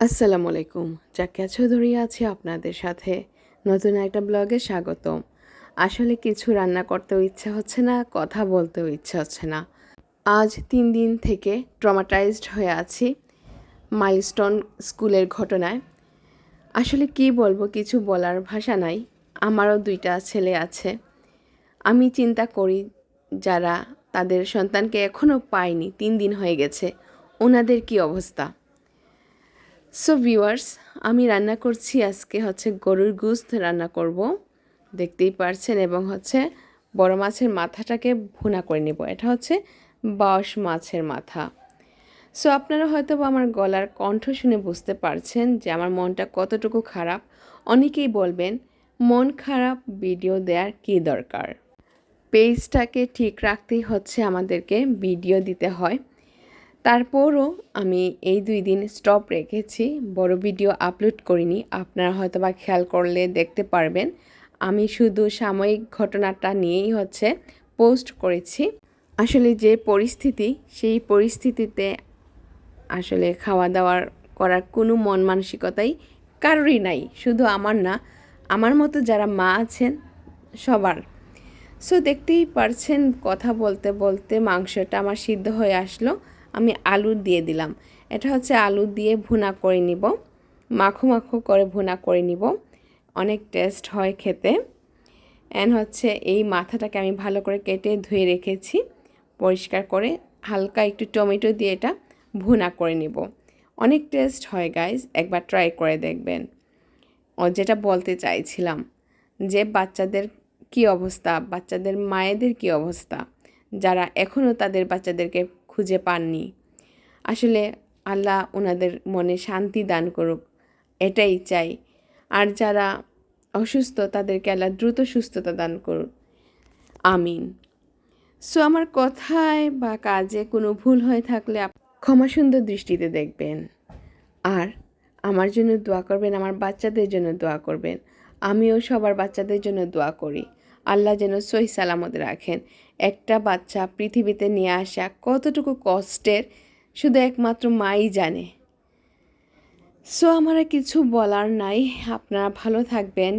আসসালামু আলাইকুম। জাকিয়া চৌধুরী আছি আপনাদের সাথে নতুন একটা ব্লগে স্বাগতম। আসলে কিছু রান্না করতেও ইচ্ছা হচ্ছে না, কথা বলতেও ইচ্ছা হচ্ছে না। আজ তিন দিন থেকে ট্রমাটাইজড হয়ে আছি মাইলস্টোন স্কুলের ঘটনায়। আসলে কি বলব, কিছু বলার ভাষা নাই, আমারও দুইটা ছেলে আছে। আমি চিন্তা করি যারা তাদের সন্তানকে এখনও পায়নি তিন দিন হয়ে গেছে, ওনাদের কি অবস্থা? সো ভিউয়ার্স আমি রান্না করছি আজকে হচ্ছে গরুর গুস্ত রান্না করব। দেখতেই পারছেন এবং হচ্ছে বড় মাছের মাথাটাকে ভুনা করে নেব। এটা হচ্ছে বাঁশ মাছের মাথা। সো আপনারা হয়তো আমার গলার কণ্ঠ শুনে বুঝতে পারছেন যে আমার মনটা কতটুকু খারাপ। অনেকেই বলবেন, মন খারাপ ভিডিও দেওয়ার কী দরকার? পেজটাকে ঠিক রাখতেই হচ্ছে আমাদেরকে ভিডিও দিতে হয়। তারপরও আমি এই দুই দিন স্টপ রেখেছি। বড় ভিডিও আপলোড করিনি। আপনারা হয়তো বা খেয়াল করলে দেখতে পারবেন। আমি শুধু সাময়িক ঘটনাটা নিয়েই হচ্ছে পোস্ট করেছি। আসলে যে পরিস্থিতি, সেই পরিস্থিতিতে আসলে খাওয়া দাওয়ার করার কোনো মন মানসিকতাই কারোরই নাই। শুধু আমার না, আমার মতো যারা মা আছেন, সবার। সো দেখতেই পারছেন কথা বলতে বলতে মাংসটা আমার সিদ্ধ হয়ে আসলো। আমি আলু দিয়ে দিলাম। এটা হচ্ছে আলু দিয়ে ভুনা করে নিব। মাখো মাখো করে ভুনা করে নিব। অনেক টেস্ট হয় খেতে। অ্যান্ড হচ্ছে এই মাথাটাকে আমি ভালো করে কেটে ধুয়ে রেখেছি। পরিষ্কার করে হালকা একটু টমেটো দিয়ে এটা ভুনা করে নিব। অনেক টেস্ট হয় গাইজ একবার ট্রাই করে দেখবেন। ও যেটা বলতে চাইছিলাম যে বাচ্চাদের কি অবস্থা, বাচ্চাদের মায়েদের কি অবস্থা? যারা এখনও তাদের বাচ্চাদেরকে খুঁজে পাননি। আসলে আল্লাহ ওনাদের মনে শান্তি দান করুক, এটাই চাই। আর যারা অসুস্থ, তাদেরকে আল্লাহ দ্রুত সুস্থতা দান করুক। আমিন। সো আমার কথায় বা কাজে কোনো ভুল হয়ে থাকলে ক্ষমা সুন্দর দৃষ্টিতে দেখবেন। আর আমার জন্য দোয়া করবেন, আমার বাচ্চাদের জন্য দোয়া করবেন। আমিও সবার বাচ্চাদের জন্য দোয়া করি। আল্লাহ যেন সহি সালামত রাখেন। একটা বাচ্চা পৃথিবীতে নিয়ে আসা কতটুকু কষ্টের, শুধু একমাত্র মাই জানে। সো আমার কিছু বলার নাই। আপনারা ভালো থাকবেন,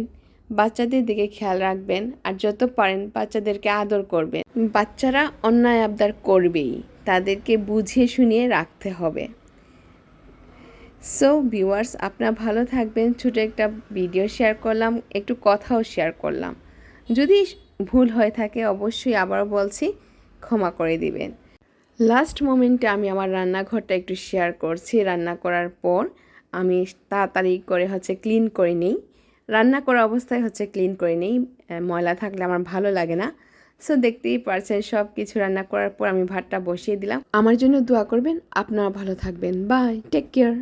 বাচ্চাদের দিকে খেয়াল রাখবেন, আর যত পারেন বাচ্চাদেরকে আদর করবেন। বাচ্চারা অন্যায় আবদার করবেই, তাদেরকে বুঝিয়ে শুনিয়ে রাখতে হবে। সো ভিউয়ার্স, আপনারা ভালো থাকবেন। ছোটো একটা ভিডিও শেয়ার করলাম, একটু কথাও শেয়ার করলাম। যদি ভুল হয়ে থাকে, অবশ্যই আবারও বলছি, ক্ষমা করে দিবেন। লাস্ট মোমেন্টে আমি আমার রান্নাঘরটা একটু শেয়ার করছি। রান্না করার পর আমি তাড়াতাড়ি করে হচ্ছে ক্লিন করে নিই। রান্না করা অবস্থায় হচ্ছে ক্লিন করে নিই। ময়লা থাকলে আমার ভালো লাগে না। সো দেখতেই পারছেন সব কিছু রান্না করার পর আমি ভাতটা বসিয়ে দিলাম। আমার জন্য দোয়া করবেন। আপনারা ভালো থাকবেন। Bye take care